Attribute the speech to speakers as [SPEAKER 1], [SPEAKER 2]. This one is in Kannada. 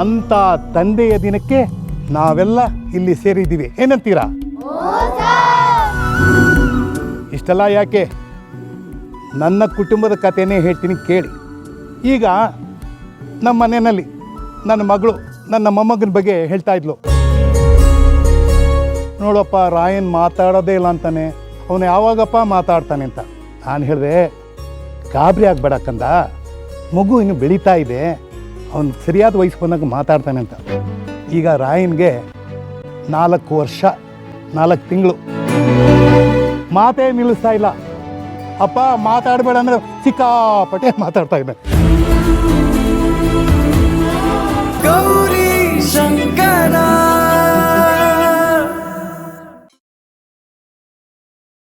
[SPEAKER 1] ಅಂಥ ತಂದೆಯ ದಿನಕ್ಕೆ ನಾವೆಲ್ಲ ಇಲ್ಲಿ ಸೇರಿದ್ದೀವಿ. ಏನಂತೀರಾ? ಇಷ್ಟೆಲ್ಲ ಯಾಕೆ? ನನ್ನ ಕುಟುಂಬದ ಕಥೆನೇ ಹೇಳ್ತೀನಿ ಕೇಳಿ. ಈಗ ನಮ್ಮ ಮನೆಯಲ್ಲಿ ನನ್ನ ಮಗಳು ನನ್ನ ಮೊಮ್ಮಗನ ಬಗ್ಗೆ ಹೇಳ್ತಾ ಇದ್ಲು. ನೋಡಪ್ಪ, ರಾಯನ್ ಮಾತಾಡೋದೇ ಇಲ್ಲ ಅಂತಾನೆ. ಅವನು ಯಾವಾಗಪ್ಪ ಮಾತಾಡ್ತಾನೆ ಅಂತ. ನಾನು ಹೇಳಿದೆ, ಗಾಬರಿ ಆಗ್ಬೇಡ ಕಂದ. ಮಗು ಇನ್ನು ಬೆಳೀತಾ ಇದೆ. ಅವನು ಸರಿಯಾದ ವಯಸ್ಸು ಬಂದಾಗ ಮಾತಾಡ್ತಾನೆ ಅಂತ. ಈಗ ರಾಯನ್ಗೆ ನಾಲ್ಕು ವರ್ಷ, ನಾಲ್ಕು ತಿಂಗಳು. ಮಾತೇ ನಿಲ್ಲಿಸ್ತಾ ಇಲ್ಲ. ಅಪ್ಪ, ಮಾತಾಡಬೇಡ ಅಂದರೆ ಸಿಕ್ಕಾಪಟ್ಟೆ ಮಾತಾಡ್ತಾ ಇದ್ದೆ